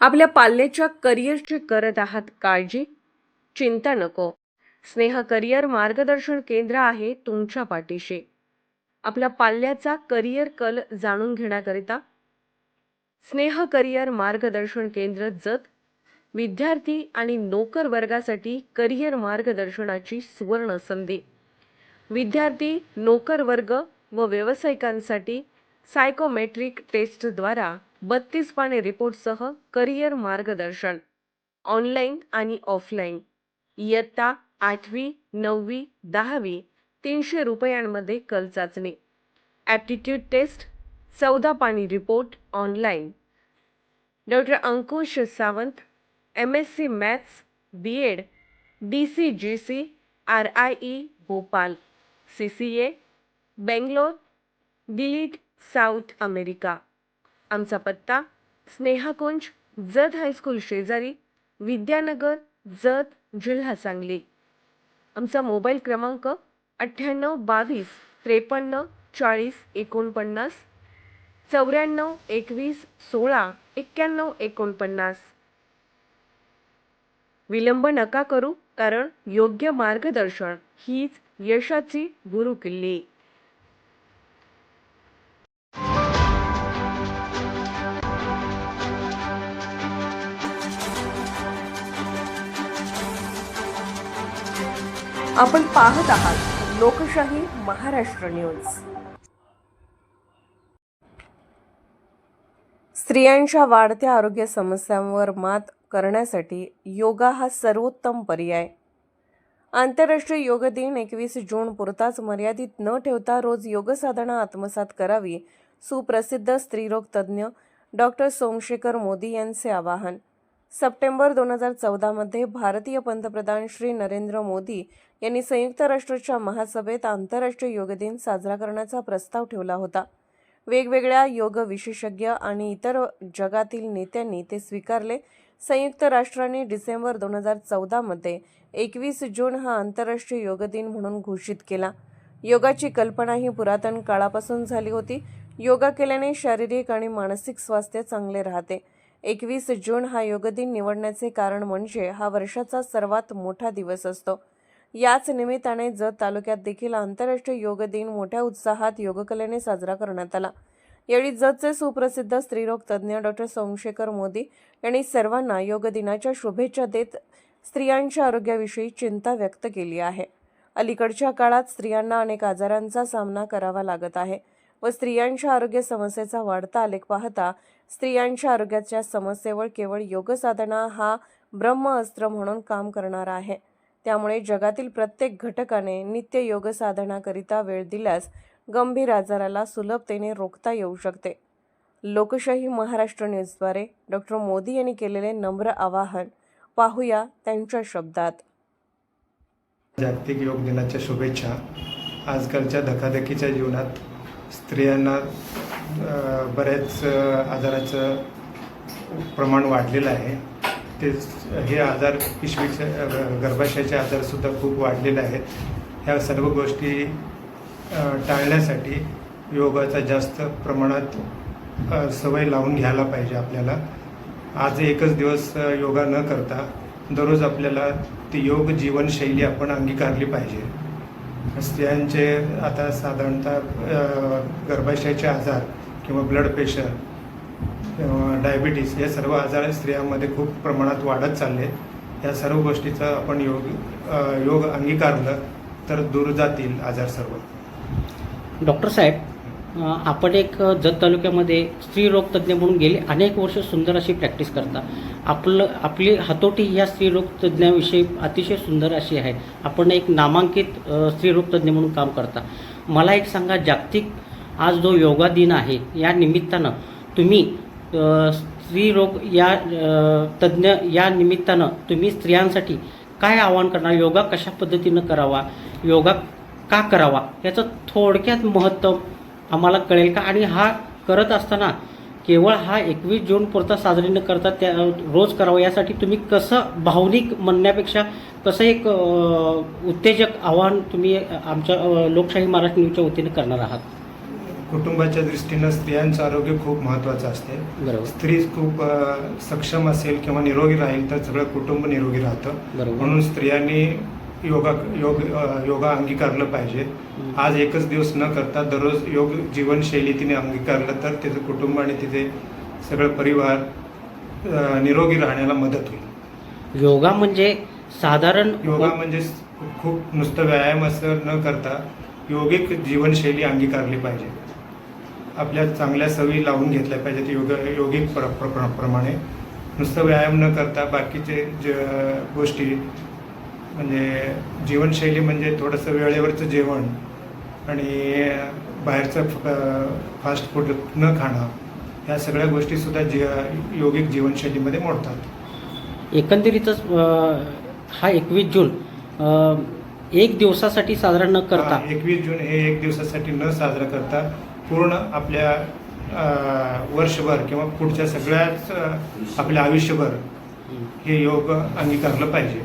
आपल्या पाल्याच्या करिअरची करत आहात काळजी? चिंता नको. स्नेह करिअर मार्गदर्शन केंद्र आहे तुमच्या पाठीशी. आपल्या पाल्याचा करिअर कल जाणून घेण्याकरिता. स्नेह करिअर मार्गदर्शन केंद्र जत. विद्यार्थी आणि नोकर वर्गासाठी करिअर मार्गदर्शनाची सुवर्ण संधी. विद्यार्थी नोकर वर्ग व व्यावसायिकांसाठी सायकोमेट्रिक टेस्टद्वारा बत्तीस पाने रिपोर्टसह करिअर मार्गदर्शन ऑनलाईन आणि ऑफलाईन. इयत्ता आठवी नववी दहावी तीनशे रुपयांमध्ये कल चाचणी. ॲप्टिट्यूड टेस्ट चौदा पाणी report online. Doctor Ankush Sawant M S C maths B Ed D C G C R I E Bhopal. C C A Bangalore D Litt South America आमचा पत्ता स्नेहाकुंज जत हायस्कूल शेजारी विद्यानगर जत जिल्हा सांगली. आमचा मोबाईल क्रमांक अठ्ठ्याण्णव बावीस त्रेपन्न चाळीस एकोणपन्नास चौऱ्याण्णव एकवीस सोळा एक्क्याण्णव एकोणपन्नास. विलंब नका करू कारण योग्य मार्गदर्शन हीच यशाची गुरुकिल्ली. आपण पाहत आहात लोकशाही महाराष्ट्र न्यूज. स्त्रियांच्या वाढत्या आरोग्य समस्यांवर मात करण्यासाठी योगा हा सर्वोत्तम पर्याय. आंतरराष्ट्रीय योग दिन एकवीस जून पुरताच मर्यादित न ठेवता रोज योगसाधना आत्मसात करावी सुप्रसिद्ध स्त्रीरोग तज्ज्ञ डॉक्टर सोमशेखर मोदी यांचे आवाहन. सप्टेंबर दोन हजार चौदामध्ये भारतीय पंतप्रधान श्री नरेंद्र मोदी यांनी संयुक्त राष्ट्राच्या महासभेत आंतरराष्ट्रीय योग दिन साजरा करण्याचा प्रस्ताव ठेवला होता. वेगवेगळ्या योग विशेषज्ञ आणि इतर जगातील नेत्यांनी ते स्वीकारले. संयुक्त राष्ट्रांनी डिसेंबर दोन हजार चौदामध्ये एकवीस जून हा आंतरराष्ट्रीय योग दिन म्हणून घोषित केला. योगाची कल्पना ही पुरातन काळापासून झाली होती. योगा केल्याने शारीरिक आणि मानसिक स्वास्थ्य चांगले राहते. एकवीस जून हा योग दिन निवडण्याचे कारण म्हणजे हा वर्षाचा सर्वात मोठा दिवस असतो. याच निमित्ताने जत तालुक्यात देखील आंतरराष्ट्रीय योग दिन मोठ्या उत्साहात योगकलेने साजरा करण्यात आला. यावेळी जतचे सुप्रसिद्ध स्त्रीरोग तज्ज्ञ डॉक्टर सोमशेखर मोदी यांनी सर्वांना योग दिनाच्या शुभेच्छा देत स्त्रियांच्या आरोग्याविषयी चिंता व्यक्त केली आहे. अलीकडच्या काळात स्त्रियांना अनेक आजारांचा सामना करावा लागत आहे. व स्त्रियांच्या आरोग्य समस्येचा वाढता आलेख पाहता स्त्रियांच्या आरोग्याच्या समस्येवर केवळ योग साधना हा ब्रह्म अस्त्र म्हणून काम करणारा आहे. त्यामुळे जगातील प्रत्येक घटकाने नित्य योग साधनाकरिता वेळ दिल्यास गंभीर आजाराला सुलभतेने रोखता येऊ शकते. लोकशाही महाराष्ट्र न्यूजद्वारे डॉक्टर मोदी यांनी केलेले नम्र आवाहन पाहूया त्यांच्या शब्दात. जागतिक योग दिनाच्या शुभेच्छा. आजकालच्या धकाधकीच्या जीवनात स्त्रियांना बऱ्याच आजाराचं प्रमाण वाढलेलं आहे. ते हे आजार पिशवीचे गर्भाशयाचे आजारसुद्धा खूप वाढलेले आहेत. ह्या सर्व गोष्टी टाळण्यासाठी योगाचा जास्त प्रमाणात सवय लावून घ्यायला पाहिजे आपल्याला. आज एकच दिवस योगा न करता दररोज आपल्याला ती योग जीवनशैली आपण अंगीकारली पाहिजे. स्त्रियांचे आता साधारणतः गर्भाशयाचे आजार किंवा ब्लड प्रेशर किंवा डायबिटीस हे सर्व आजार स्त्रियांमध्ये खूप प्रमाणात वाढत चालले. या सर्व गोष्टीचा आपण योग योग अंगीकारलं तर दूर जातील आजार सर्व. डॉक्टर साहेब आपण एक जत तालुक्यामध्ये स्त्रीरोग तज्ज्ञ म्हणून गेले अनेक वर्ष सुंदर अशी प्रॅक्टिस करता. आपलं आपली हातोटी या स्त्रीरोग तज्ज्ञाविषयी अतिशय सुंदर अशी आहे. आपण एक नामांकित स्त्रीरोग तज्ज्ञ म्हणून काम करता. मला एक सांगा जागतिक आज जो योगा दिन आहे या निमित्तानं तुम्ही स्त्रीरोग या तज्ज्ञ या निमित्तानं तुम्ही स्त्रियांसाठी काय आवाहन करणार? योगा कशा पद्धतीनं करावा? योगा का करावा? याचं थोडक्यात महत्त्व आम्हाला कळेल का? आणि हा करत असताना केवळ हा एकवीस जून पुरता साजरी न करता त्या रोज करावा यासाठी तुम्ही कसं भावनिक म्हणण्यापेक्षा कसं एक उत्तेजक आव्हान तुम्ही आमच्या लोकशाही महाराष्ट्र न्यूजच्या वतीने करणार आहात? कुटुंबाच्या दृष्टीनं स्त्रियांचं आरोग्य खूप महत्त्वाचं असते. स्त्री खूप सक्षम असेल किंवा निरोगी राहील तर सगळं कुटुंब निरोगी राहतं. म्हणून स्त्रियांनी योगा योग योगा अंगीकारलं पाहिजे. आज एकच दिवस न करता दररोज योग जीवनशैली तिने अंगीकारलं तर तिचं कुटुंब आणि तिचे सगळं परिवार निरोगी राहण्याला मदत होईल. योगा म्हणजे साधारण योगा म्हणजे खूप नुसतं व्यायाम असं न करता योगिक जीवनशैली अंगीकारली पाहिजे. आपल्या चांगल्या सवयी लावून घेतल्या पाहिजेत योग योगिक प्र प्र- प्र- प्रमाणे. नुसतं व्यायाम न करता बाकीचे ज गोष्टी म्हणजे जीवनशैली म्हणजे थोडंसं वेळेवरचं जेवण आणि बाहेरचं फ- फास्ट फूड न खाणं ह्या सगळ्या गोष्टीसुद्धा जी योगिक जीवनशैलीमध्ये मोडतात. एकंदरीतच हा एकवीस जून एक दिवसासाठी साधारण न करता. एकवीस जून हे एक दिवसासाठी न साजरा करता पूर्ण आपल्या वर्षभर किंवा पुढच्या सगळ्याच आपल्या आयुष्यभर हे योग अंगीकारलं पाहिजे.